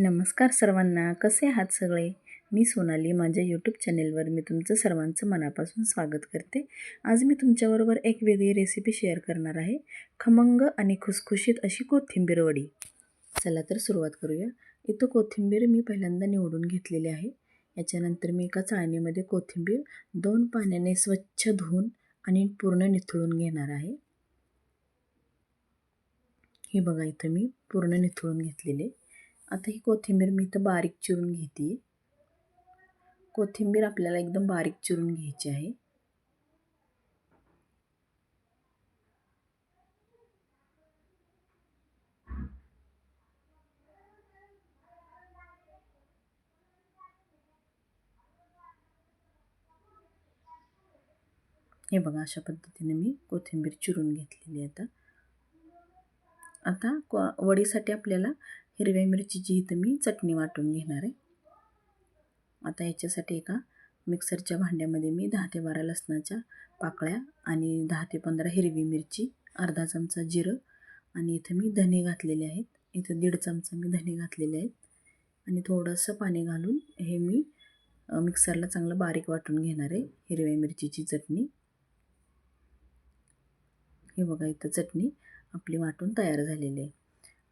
नमस्कार सर्वांना कसे आहात सगळे? मी सोनाली माझ्या यूट्यूब चॅनेलवर मी तुमचं सर्वांचं मनापासून स्वागत करते. आज मी तुमच्याबरोबर एक वेगळी रेसिपी शेअर करणार आहे. खमंग आणि खुसखुशीत अशी कोथिंबीर वडी. चला तर सुरुवात करूया. इथं कोथिंबीर मी पहिल्यांदा निवडून घेतलेली आहे. याच्यानंतर मी एका चाळणीमध्ये कोथिंबीर दोन पाण्याने स्वच्छ धुवून आणि पूर्ण निथळून घेणार आहे. ही बघा इथं मी पूर्ण निथळून घेतलेले. आता ही कोथिंबीर मी इथं बारीक चिरून घेते. कोथिंबीर आपल्याला एकदम बारीक चिरून घ्यायची आहे. हे बघा अशा पद्धतीने मी कोथिंबीर चिरून घेतलेली आता. आता वडीसाठी आपल्याला हिरव्या मिरचीची इथं मी चटणी वाटून घेणार आहे. आता याच्यासाठी एका मिक्सरच्या भांड्यामध्ये मी दहा ते बारा लसणाच्या पाकळ्या आणि दहा ते पंधरा हिरवी मिरची अर्धा चमचा जिरं आणि इथं मी धने घातलेले आहेत. इथं दीड चमचा मी धने घातलेले आहेत आणि थोडंसं पाणी घालून हे मी मिक्सरला चांगलं बारीक वाटून घेणार आहे हिरव्या मिरचीची चटणी. हे बघा इथं चटणी आपली वाटून तयार झालेली आहे.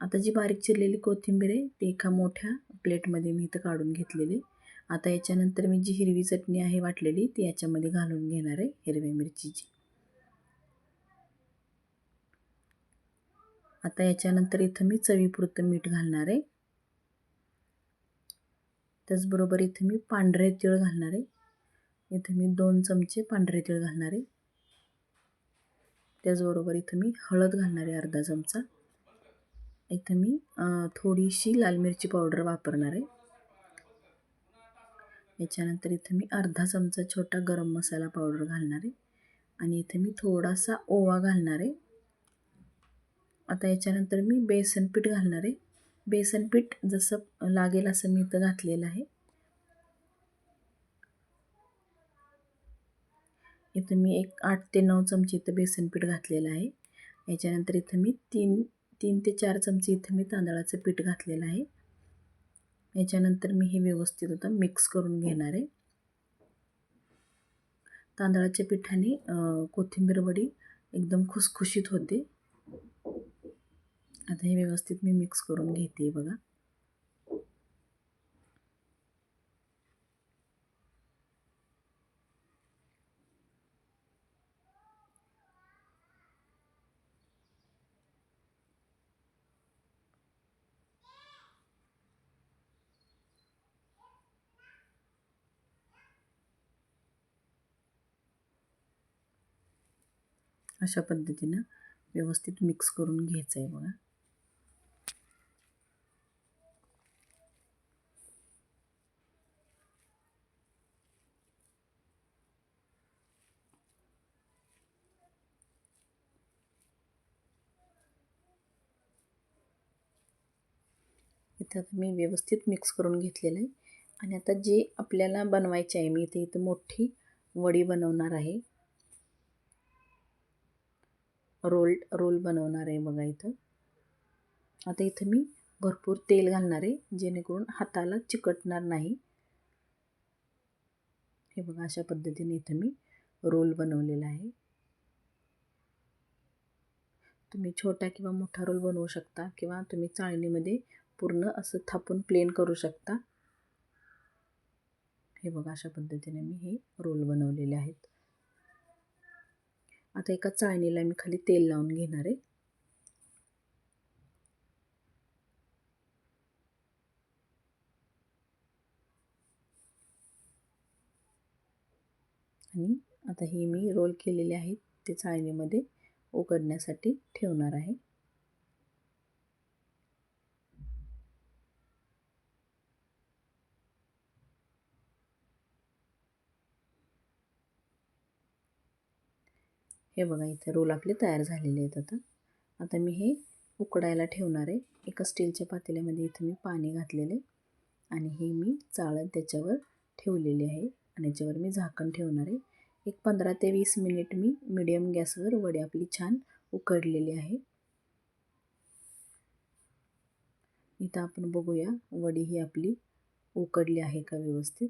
आता जी बारीक चिरलेली कोथिंबीर आहे ती एका मोठ्या प्लेटमध्ये मी इथं काढून घेतलेली. आता याच्यानंतर मी जी हिरवी चटणी आहे वाटलेली ती याच्यामध्ये घालून घेणार आहे हिरव्या मिरचीची. आता याच्यानंतर इथं मी चवीपुरतं मीठ घालणार आहे. त्याचबरोबर इथं मी पांढरे तिळ घालणार आहे. इथं मी दोन चमचे पांढरे तिळ घालणार आहे. त्याचबरोबर इथं मी हळद घालणार आहे अर्धा चमचा. इथं मी थोडीशी लाल मिरची पावडर वापरणार आहे. याच्यानंतर इथं मी अर्धा चमचा छोटा गरम मसाला पावडर घालणार आहे. आणि इथं मी थोडासा ओवा घालणार आहे. आता याच्यानंतर मी बेसन पीठ घालणार आहे. बेसन पीठ जसं लागेल असं मी इथं घातलेलं आहे. इथं मी एक आठ ते नऊ चमचे इथं बेसन पीठ घातलेलं आहे. याच्यानंतर इथं मी तीन तीन ते चार चमचे इथं मी तांदळाचं पीठ घातलेलं आहे. याच्यानंतर मी हे व्यवस्थित आता मिक्स करून घेणार आहे. तांदळाच्या पिठाने कोथिंबीर वडी एकदम खुसखुशीत होते. आता हे व्यवस्थित मी मिक्स करून घेते बघा. अशा पद्धतीनं व्यवस्थित मिक्स करून घ्यायचं आहे बघा. इथं आता मी व्यवस्थित मिक्स करून घेतलेलं आहे. आणि आता जे आपल्याला बनवायचे आहे मी इथे इथं मोठी वडी बनवणार आहे. रोल रोल बनवणार आहे बघा इथं. आता इथं मी भरपूर तेल घालणार आहे जेणेकरून हाताला चिकटणार नाही. हे बघा अशा पद्धतीने इथं मी रोल बनवलेला आहे. तुम्ही छोटा किंवा मोठा रोल बनवू शकता किंवा तुम्ही चाळणीमध्ये पूर्ण असं थापून प्लेन करू शकता. हे बघा अशा पद्धतीने मी हे रोल बनवलेले आहेत. आता एका चाळणीला मी खाली तेल लावून घेणार आहे. आणि आता हे मी रोल केलेले आहेत ते चाळणीमध्ये उकडण्यासाठी ठेवणार आहे. हे बघा इथे रोल आपले तयार झालेले आहेत आता. आता मी हे उकडायला ठेवणार आहे. एका स्टीलच्या पातेल्यामध्ये इथं मी पाणी घातलेले आणि हे मी चाळण त्याच्यावर ठेवलेली आहे. आणि याच्यावर मी झाकण ठेवणार आहे. एक पंधरा ते वीस मिनिट मी मिडियम गॅसवर वडी आपली छान उकडलेली आहे. इथं आपण बघूया वडी ही आपली उकडली आहे का व्यवस्थित?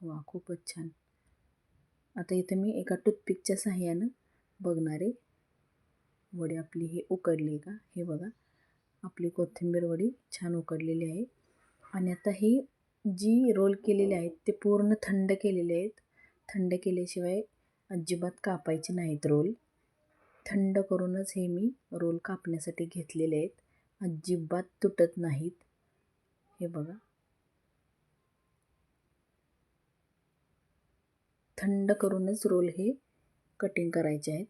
वा खूपच छान. आता इथं मी एका टूथपिकच्या साह्यानं बघणार आहे वडी आपली हे उकडली का? हे बघा. आपली कोथिंबीर वडी छान उकडलेली आहे. आणि आता ही जी रोल केलेले आहेत ते पूर्ण थंड केलेले आहेत. थंड केल्याशिवाय अजिबात कापायचे नाहीत रोल. थंड करूनच हे मी रोल कापण्यासाठी घेतलेले आहेत. अजिबात तुटत नाहीत. हे बघा. थंड करूनच रोल हे कटिंग करायचे आहेत.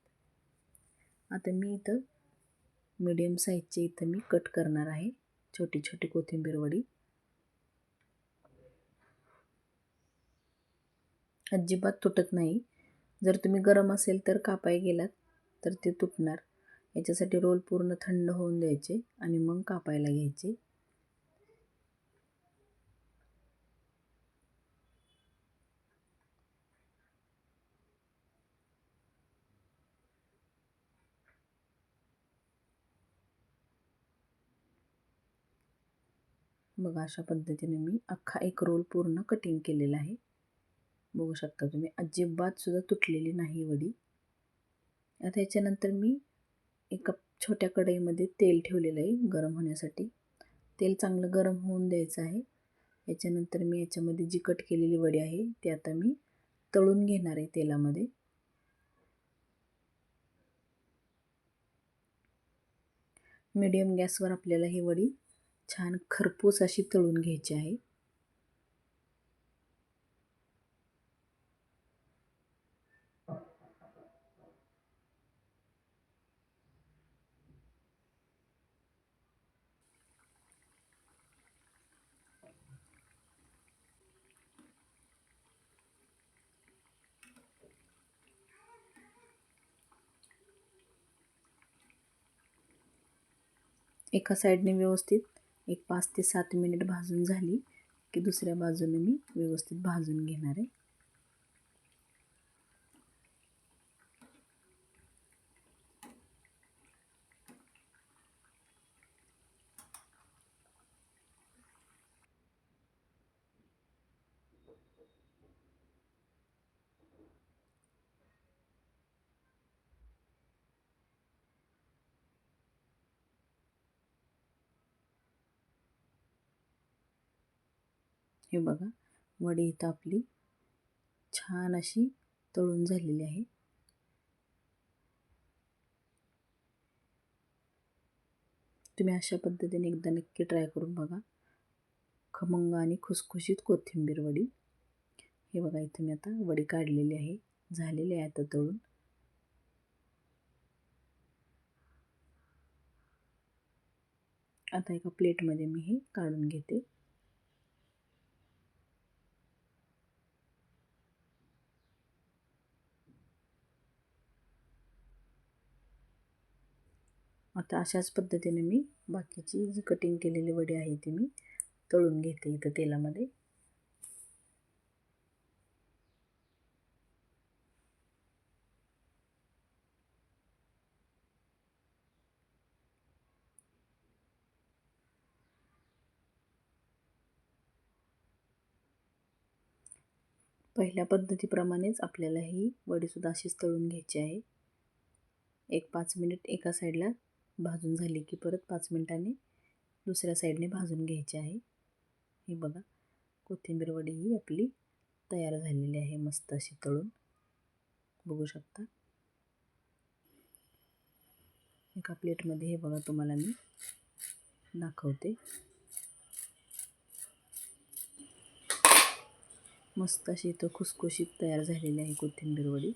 आता मी इथं मीडियम साईजचे इथं मी कट करणार आहे. छोटी छोटी कोथिंबीर वडी. अजिबात तुटत नाही. जर तुम्ही गरम असेल तर कापाय गेलात तर ते तुटणार. याच्यासाठी रोल पूर्ण थंड होऊन द्यायचे आणि मग कापायला घ्यायचे. बघा अशा पद्धतीने मी अख्खा एक रोल पूर्ण कटिंग केलेला आहे. बघू शकता तुम्ही अजिबातसुद्धा तुटलेली नाही वडी. आता याच्यानंतर मी एका छोट्या कढईमध्ये तेल ठेवलेलं आहे गरम होण्यासाठी. तेल चांगलं गरम होऊन द्यायचं आहे. याच्यानंतर मी याच्यामध्ये जी कट केलेली वडी आहे ती आता मी तळून घेणार आहे तेलामध्ये. मीडियम गॅसवर आपल्याला ही वडी छान खरपूस अशी तळून घ्यायची आहे. एका साईडने व्यवस्थित एक पाच ते सात मिनिट भाजून झाली की दुसऱ्या बाजूने मी व्यवस्थित भाजून घेणार आहे. हे बघा वडी इथं आपली छान अशी तळून झालेली आहे. तुम्ही अशा पद्धतीने एकदा नक्की ट्राय करून बघा. खमंग आणि खुसखुशीत कोथिंबीर वडी. हे बघा इथं मी आता वडी काढलेली आहे. झालेली आहे आता तळून. आता एका प्लेटमध्ये मी हे काढून घेते. आता अशाच पद्धतीने मी बाकीची जी कटिंग केलेली वडी आहे ती मी तळून घेते इथं तेलामध्ये. पहिल्या पद्धतीप्रमाणेच आपल्याला ही वडीसुद्धा अशीच तळून घ्यायची आहे. एक पाच मिनिट एका साईडला भाजून झाली की परत पाच मिनटांनी दुसऱ्या साईडने भाजून घ्यायची आहे. हे बघा कोथिंबीर वडी ही आपली तयार झालेली आहे मस्त अशी तळून. बघू शकता. एका प्लेटमध्ये हे बघा तुम्हाला मी दाखवते. मस्त अशी इथं खुसखुशीत तयार झालेली आहे कोथिंबीर वडी.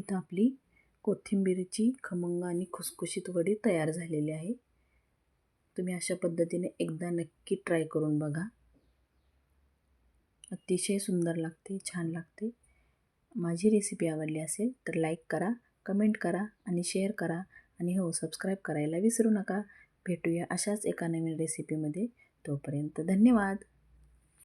इथं आपली कोथिंबीरची खमंग आणि खुसखुशीत वडी तयार झालेली आहे. तुम्ही अशा पद्धतीने एकदा नक्की ट्राय करून बघा. अतिशय सुंदर लागते छान लागते. माझी रेसिपी आवडली असेल तर लाईक करा कमेंट करा आणि शेअर करा. आणि हो सबस्क्राईब करायला विसरू नका. भेटूया अशाच एका नवीन रेसिपीमध्ये. तोपर्यंत धन्यवाद!